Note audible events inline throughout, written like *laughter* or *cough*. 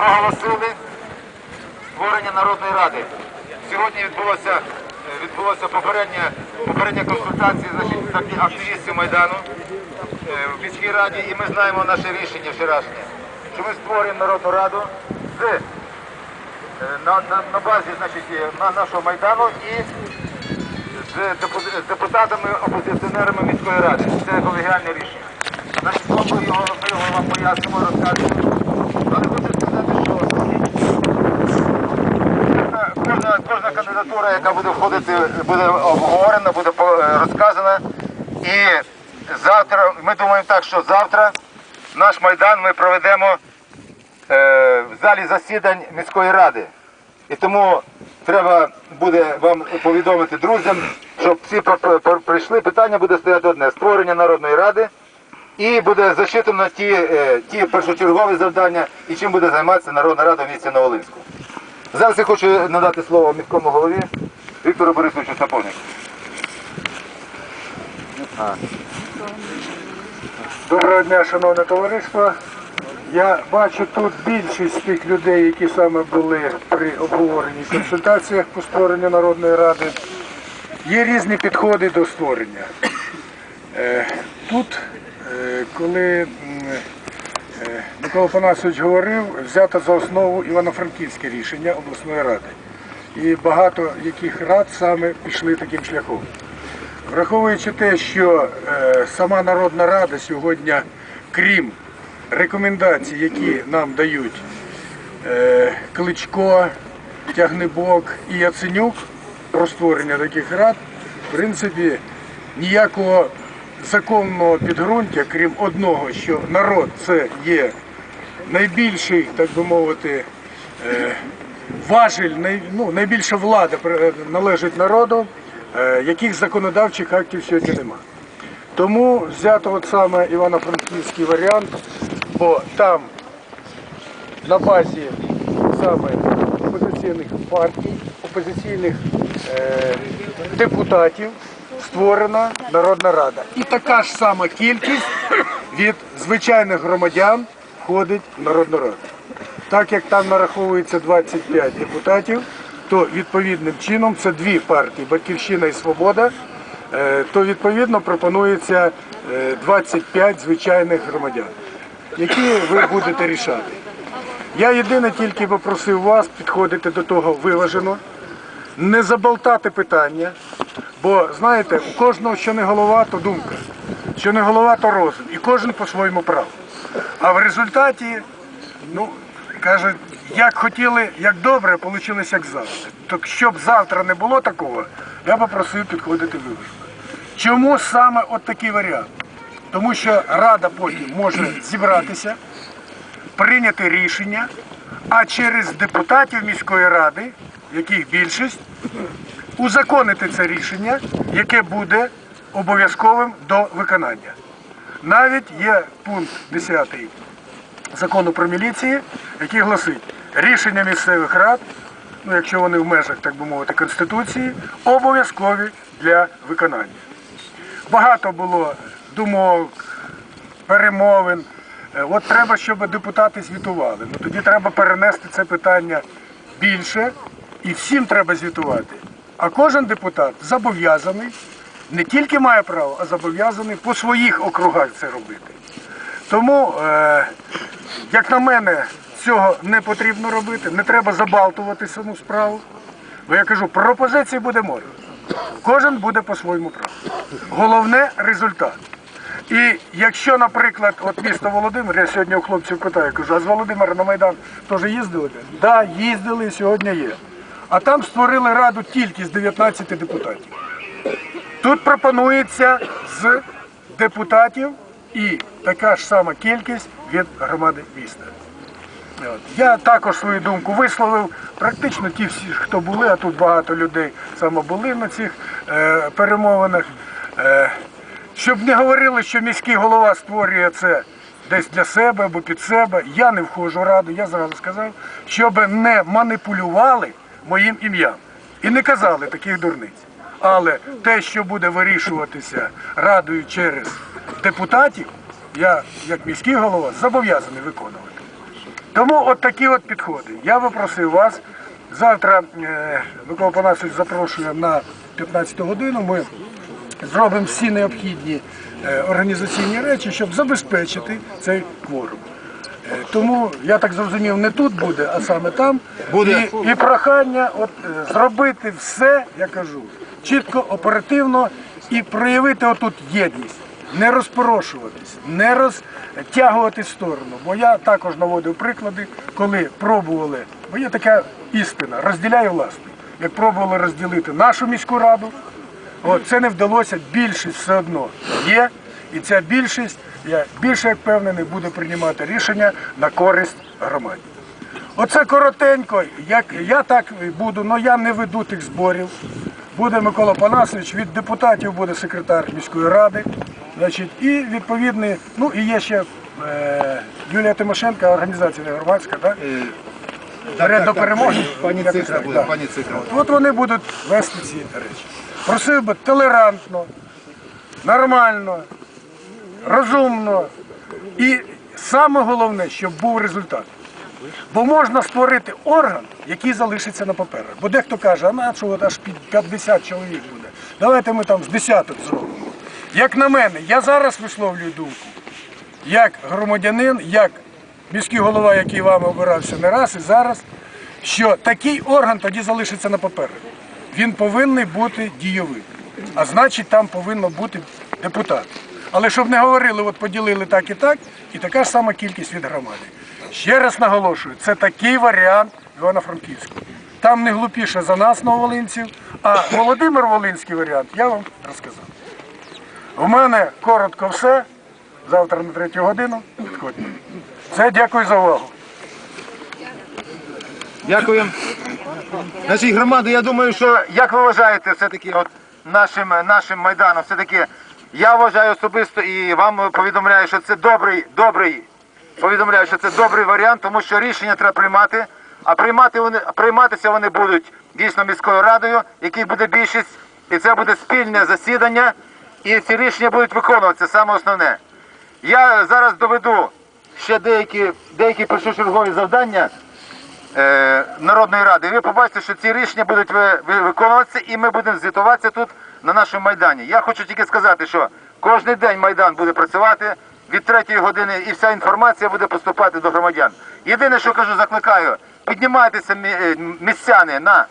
проголосили створення Народної Ради. Сьогодні відбулося, відбулося попередня, попередня консультація значить, з активістів Майдану е, в міській раді, і ми знаємо наше рішення вчорашнє, що ми створюємо Народну Раду з, е, на, на, на базі значить, на нашого Майдану і з депутатами, опозиціонерами міської ради. Це колегіальне рішення. Значить, ми його, його вам пояснимо, розкажемо. Але хочу сказати, що кожна, кожна, кандидатура, яка буде входити, буде обговорена, буде розказана. І завтра, ми думаємо так, що завтра наш майдан ми проведемо е, в залі засідань міської ради. І тому треба буде вам повідомити друзям, щоб всі прийшли. Питання буде стояти одне створення Народної ради. І буде зачитано ті, е, ті першочергові завдання і чим буде займатися Народна Рада в місті Новолинську. Зараз я хочу надати слово міському голові Віктору Борисовичу Сапожнику. Доброго дня, шановне товариство. Я бачу тут більшість тих людей, які саме були при обговоренні консультаціях по створенню Народної Ради. Є різні підходи до створення. Е, Тут, е, коли Микола Панасович говорив, взято за основу Івано-Франківське рішення обласної ради. І багато яких рад саме пішли таким шляхом. Враховуючи те, що е, сама Народна Рада сьогодні, крім рекомендацій, які нам дають е, Кличко, Тягнебок і Яценюк про створення таких рад, в принципі, ніякого законного підґрунтя, крім одного, що народ це є найбільший, так би мовити, е, важель, ну, найбільша влада е, належить народу, е, яких законодавчих актів сьогодні нема. Тому взято от саме Івано-Франківський варіант, бо там на базі саме опозиційних партій, опозиційних е, депутатів створена Народна Рада. І така ж сама кількість від звичайних громадян входить в Народну Раду. Так як там нараховується 25 депутатів, то відповідним чином це дві партії Батьківщина і Свобода, е, то відповідно пропонується е, 25 звичайних громадян, які ви будете рішати. Я єдине тільки попросив вас підходити до того виважено, не заболтати питання, бо знаєте, у кожного, що не голова, то думка, що не голова, то розум, і кожен по-своєму прав. А в результаті, ну, кажуть, як хотіли, як добре, вийшло як завжди. Так щоб завтра не було такого, я попросив підходити виважено. Чому саме от такий варіант? Тому що Рада потім може зібратися, прийняти рішення, а через депутатів міської ради, яких більшість, узаконити це рішення, яке буде обов'язковим до виконання. Навіть є пункт 10 закону про міліції, який гласить, рішення місцевих рад, ну якщо вони в межах, так би мовити, Конституції, обов'язкові для виконання. Багато було думок, перемовин. Е, От треба, щоб депутати звітували. Ну тоді треба перенести це питання більше і всім треба звітувати. А кожен депутат зобов'язаний, не тільки має право, а зобов'язаний по своїх округах це робити. Тому, е, як на мене, цього не потрібно робити, не треба забалтувати саму справу. Бо я кажу, пропозицій буде море. Кожен буде по своєму праву. Головне результат. І якщо, наприклад, от місто Володимир, я сьогодні у хлопців питаю, кажу, а з Володимира на Майдан теж їздили? Так, да, їздили сьогодні є. А там створили раду тільки з 19 депутатів. Тут пропонується з депутатів і така ж сама кількість від громади міста. Я також свою думку висловив. Практично ті всі, хто були, а тут багато людей саме були на цих е, перемовинах. Е, щоб не говорили, що міський голова створює це десь для себе або під себе, я не входжу в раду, я зразу сказав, щоб не маніпулювали моїм ім'ям і не казали таких дурниць. Але те, що буде вирішуватися радою через депутатів, я, як міський голова, зобов'язаний виконувати. Тому от такі от підходи. Я би просив вас. Завтра е, Микола Панасович запрошує на 15 годину. Ми зробимо всі необхідні е, організаційні речі, щоб забезпечити цей кворум. Тому я так зрозумів, не тут буде, а саме там. Буде. І, і прохання от, е, зробити все, я кажу, чітко, оперативно і проявити отут єдність. Не розпорошуватись, не розтягувати в сторону. Бо я також наводив приклади, коли пробували, бо є така істина, розділяй власне. Як пробували розділити нашу міську раду, От, це не вдалося, більшість все одно є, і ця більшість, я більше як впевнений, буде приймати рішення на користь громаді. Оце коротенько, як я так буду, але я не веду тих зборів. Буде Микола Панасович, від депутатів буде секретар міської ради. Значить, і відповідний, ну і є ще е, Юлія Тимошенко, організація громадська, так? Вперед до перемоги. Пані Якось Цифра так, буде, да. пані Цифра. От вони будуть вести ці речі. Просив би толерантно, нормально, розумно і саме головне, щоб був результат. Бо можна створити орган, який залишиться на паперах. Бо дехто каже, а на що аж під 50 чоловік буде. Давайте ми там з десяток зробимо. Як на мене, я зараз висловлюю думку, як громадянин, як міський голова, який вами обирався не раз і зараз, що такий орган тоді залишиться на паперах. Він повинен бути дійовим. А значить, там повинно бути депутат. Але щоб не говорили, от поділили так і так, і така ж сама кількість від громади. Ще раз наголошую, це такий варіант Івано-Франківського. Там не глупіше за нас, нововолинців, а Володимир Волинський варіант я вам розказав. У мене коротко все. Завтра на третю годину. Підходьте. Все, дякую за увагу. Дякую. Значить, громада, я думаю, що як ви вважаєте, все-таки нашим, нашим майданом, все-таки я вважаю особисто і вам повідомляю, що це добрий, добрий, повідомляю, що це добрий варіант, тому що рішення треба приймати, а приймати вони, прийматися вони будуть дійсно міською радою, який буде більшість, і це буде спільне засідання, і ці рішення будуть виконуватися, саме основне. Я зараз доведу ще деякі, деякі першочергові завдання е, Народної ради. І ви побачите, що ці рішення будуть ви- виконуватися, і ми будемо звітуватися тут на нашому майдані. Я хочу тільки сказати, що кожен день майдан буде працювати від третьої години, і вся інформація буде поступати до громадян. Єдине, що кажу, закликаю, піднімайтеся е, містяни на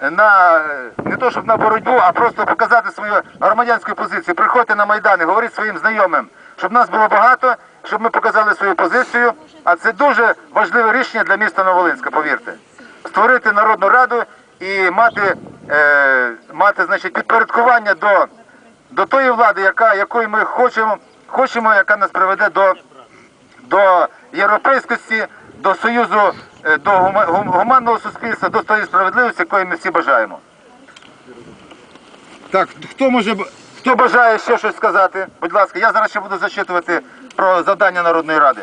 на не то щоб на боротьбу, а просто показати свою громадянську позицію. Приходьте на майдани, говоріть своїм знайомим, щоб нас було багато, щоб ми показали свою позицію. А це дуже важливе рішення для міста Новолинська, повірте. Створити народну раду і мати, е, мати значить, підпорядкування до, до тої влади, яка, якої ми хочемо, хочемо, яка нас приведе до до європейськості, до союзу, е, до гуманного суспільства, до тої справедливості, якої ми всі бажаємо. Так, хто може хто бажає ще щось сказати? Будь ласка, я зараз ще буду зачитувати про завдання Народної ради.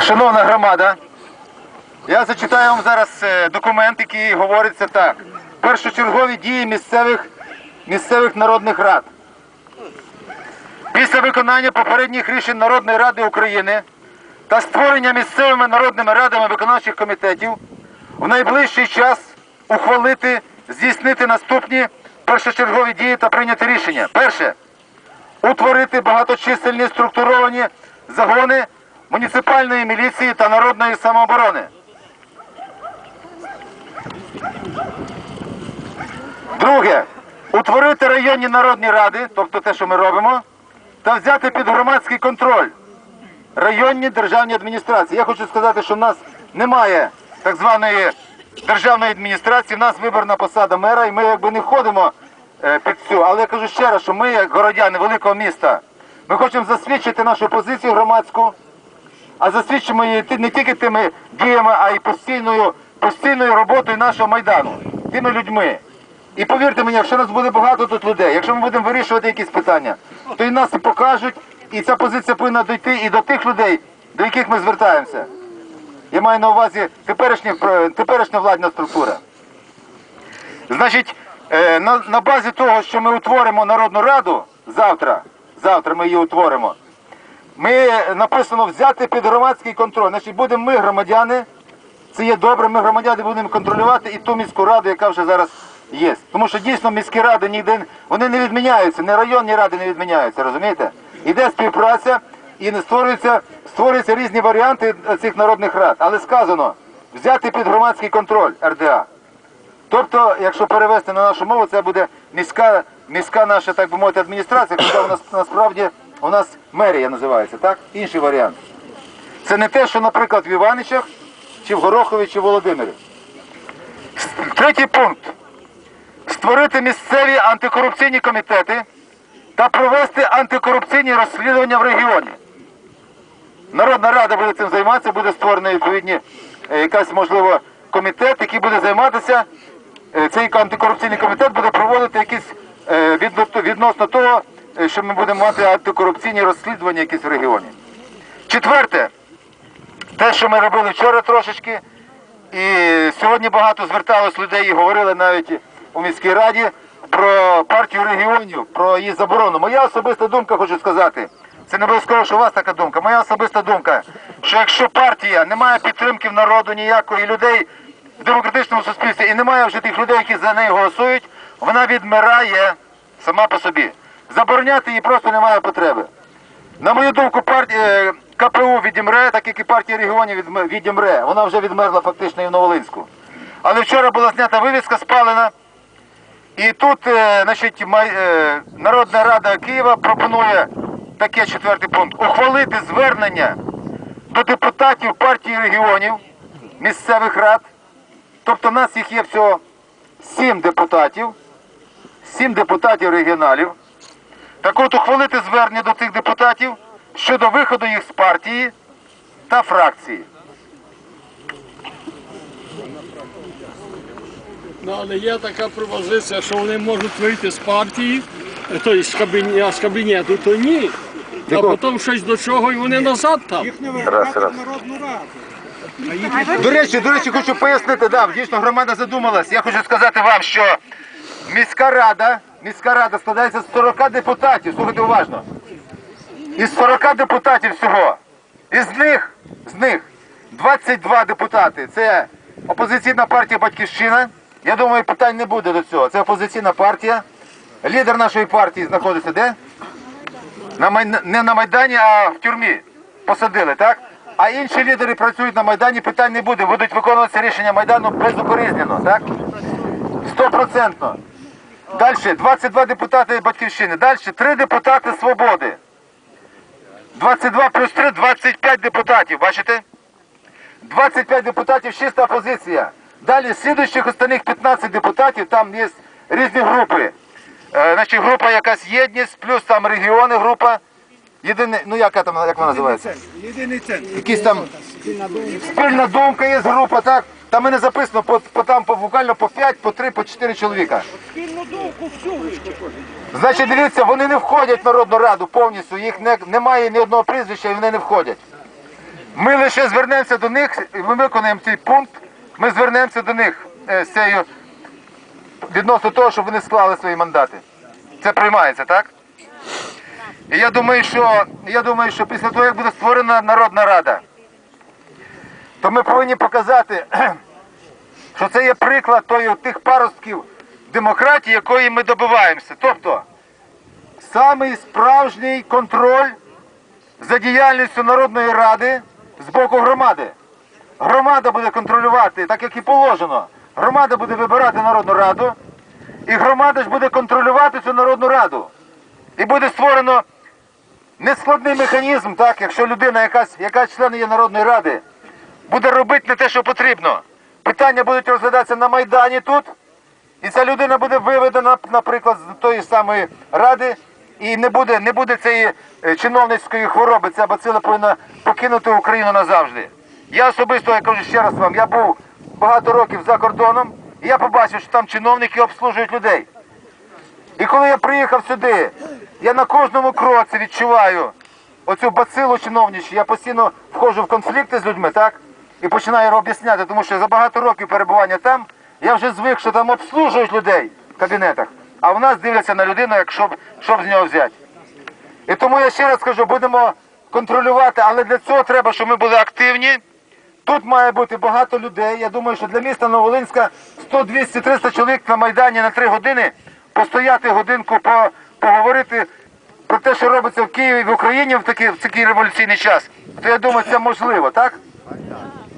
шановна громада, я зачитаю вам зараз е, документ, який говориться так. Першочергові дії місцевих, місцевих народних рад. Після виконання попередніх рішень Народної Ради України та створення місцевими народними радами виконавчих комітетів в найближчий час ухвалити, здійснити наступні першочергові дії та прийняти рішення. Перше утворити багаточисельні структуровані загони муніципальної міліції та народної самооборони. Друге, утворити районні народні ради, тобто те, що ми робимо, та взяти під громадський контроль районні державні адміністрації. Я хочу сказати, що в нас немає так званої державної адміністрації, в нас виборна посада мера, і ми якби не входимо е, під цю. Але я кажу ще раз, що ми, як городяни великого міста, ми хочемо засвідчити нашу позицію громадську, а засвідчимо її не тільки тими діями, а й постійною, постійною роботою нашого майдану, тими людьми. І повірте мені, якщо нас буде багато тут людей, якщо ми будемо вирішувати якісь питання, то і нас і покажуть, і ця позиція повинна дійти і до тих людей, до яких ми звертаємося. Я маю на увазі теперішня, теперішня владна структура. Значить, е, на, на базі того, що ми утворимо Народну Раду завтра, завтра ми її утворимо, ми е, написано взяти під громадський контроль. Значить, будемо ми, громадяни, це є добре, ми громадяни будемо контролювати і ту міську раду, яка вже зараз є. Тому що дійсно міські ради ніде вони не відміняються, не районні ради не відміняються, розумієте? Іде співпраця і створюються, створюються різні варіанти цих народних рад. Але сказано, взяти під громадський контроль РДА. Тобто, якщо перевести на нашу мову, це буде міська, міська наша, так би мовити, адміністрація, *coughs* хоча у нас насправді у нас мерія називається, так? Інший варіант. Це не те, що, наприклад, в Іваничах, чи в Горохові, чи в Володимирі. Третій пункт. Створити місцеві антикорупційні комітети та провести антикорупційні розслідування в регіоні. Народна рада буде цим займатися, буде створений відповідні е, якась можливо комітет, який буде займатися. е, Цей антикорупційний комітет буде проводити якісь е, відносно того, що ми будемо мати антикорупційні розслідування якісь в регіоні. Четверте, те, що ми робили вчора трошечки, і сьогодні багато зверталось людей і говорили навіть у міській раді про партію регіонів, про її заборону. Моя особиста думка, хочу сказати, це не обов'язково, що у вас така думка. Моя особиста думка, що якщо партія не має підтримки в народу ніякої людей в демократичному суспільстві і немає вже тих людей, які за неї голосують, вона відмирає сама по собі. Забороняти її просто немає потреби. На мою думку, партія КПУ відімре, так як і партія регіонів відімре. Вона вже відмерла фактично і в Новолинську. Але вчора була знята вивіска спалена. І тут е, значить, е, Народна Рада Києва пропонує таке четвертий пункт. Ухвалити звернення до депутатів партії регіонів, місцевих рад. Тобто нас їх є всього сім депутатів, сім депутатів регіоналів. Так от ухвалити звернення до цих депутатів щодо виходу їх з партії та фракції. Ну, але є така пропозиція, що вони можуть вийти з партії, тобто з кабінету, з кабінету, то ні. А потім щось до чого і вони назад там. Раз, раз. До речі, до речі, хочу пояснити, да, дійсно громада задумалась. Я хочу сказати вам, що міська рада, міська рада складається з 40 депутатів. Слухайте уважно. Із 40 депутатів всього. Із них, з них 22 депутати. Це опозиційна партія Батьківщина. Я думаю, питань не буде до цього. Це опозиційна партія. Лідер нашої партії знаходиться де? На Май... Не на Майдані, а в тюрмі. Посадили, так? А інші лідери працюють на Майдані, питань не буде. Будуть виконуватися рішення Майдану безукоризненно, так? Стопроцентно. Далі 22 депутати Батьківщини. Далі 3 депутати Свободи. 22 плюс 3 25 депутатів, бачите? 25 депутатів, чиста опозиція. Далі слідуючих останніх 15 депутатів, там є різні групи. Е, значить, група якась єдність, плюс там регіони група. Єдине, ну яка там, як вона називається? Єдиний центр. Якісь там спільна думка є група, так? Там мене записано по, по там по буквально по 5, по 3, по 4 чоловіка. Спільну думку всю Значить, дивіться, вони не входять в Народну Раду повністю, їх не, немає ні одного прізвища і вони не входять. Ми лише звернемося до них, і ми виконаємо цей пункт, ми звернемося до них е, з цією відносно того, щоб вони склали свої мандати. Це приймається, так? І я думаю, що я думаю, що після того, як буде створена Народна Рада, то ми повинні показати, *clears throat* що це є приклад тої, тих паростків демократії, якої ми добиваємося. Тобто самий справжній контроль за діяльністю Народної Ради з боку громади. Громада буде контролювати, так як і положено. громада буде вибирати Народну Раду, і громада ж буде контролювати цю Народну Раду. І буде створено нескладний механізм, так, якщо людина, якась, яка член є Народної Ради, буде робити не те, що потрібно. Питання будуть розглядатися на Майдані тут, і ця людина буде виведена, наприклад, з тої самої ради, і не буде, не буде цієї е, чиновницької хвороби. Ця бацила повинна покинути Україну назавжди. Я особисто, я кажу ще раз вам, я був багато років за кордоном, і я побачив, що там чиновники обслужують людей. І коли я приїхав сюди, я на кожному кроці відчуваю оцю бацилу чиновничу, я постійно входжу в конфлікти з людьми, так? І починаю об'ясняти, тому що за багато років перебування там я вже звик, що там обслужують людей в кабінетах, а в нас дивляться на людину, як щоб, щоб з нього взяти. І тому я ще раз кажу, будемо контролювати, але для цього треба, щоб ми були активні. Тут має бути багато людей. Я думаю, що для міста Новолинська 100, 200, 300 чоловік на Майдані на 3 години постояти годинку, поговорити про те, що робиться в Києві в Україні в такий, в такий революційний час. То я думаю, це можливо, так?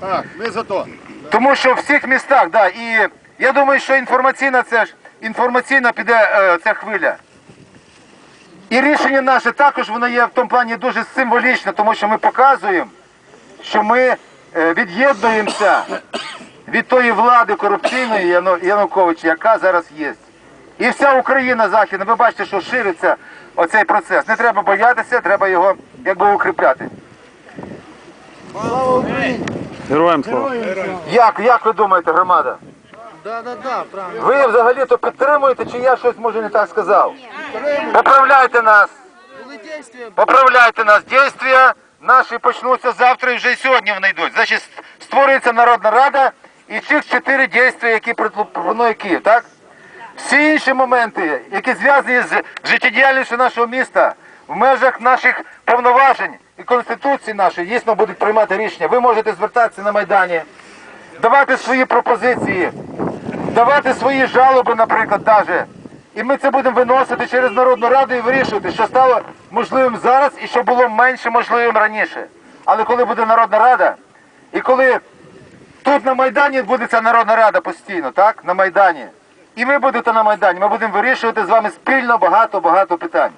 Так, ми за то. Тому що в всіх містах, да, і я думаю, що інформаційна це ж інформаційна піде е, ця хвиля. І рішення наше також воно є в тому плані дуже символічне, тому що ми показуємо, що ми від'єднуємося від тої влади корупційної Януковича, яка зараз є. І вся Україна західна, ви бачите, що шириться оцей процес. Не треба боятися, треба його якби укріпляти. Героям слава. Як, як ви думаєте, громада? Да, да, да, правильно. Ви взагалі то підтримуєте, чи я щось може не так сказав? Поправляйте нас. Поправляйте нас. Дійствия наші почнуться завтра і вже сьогодні вони йдуть. Значить, створюється Народна Рада і цих чотири дійства, які пропонує Київ, так? Всі інші моменти, які зв'язані з життєдіяльністю нашого міста, в межах наших повноважень і Конституції нашої дійсно будуть приймати рішення. Ви можете звертатися на Майдані, давати свої пропозиції, давати свої жалоби, наприклад, даже. І ми це будемо виносити через Народну Раду і вирішувати, що стало можливим зараз і що було менше можливим раніше. Але коли буде Народна Рада, і коли тут на Майдані буде ця Народна Рада постійно, так? На Майдані. І ви будете на Майдані, ми будемо вирішувати з вами спільно багато-багато питань.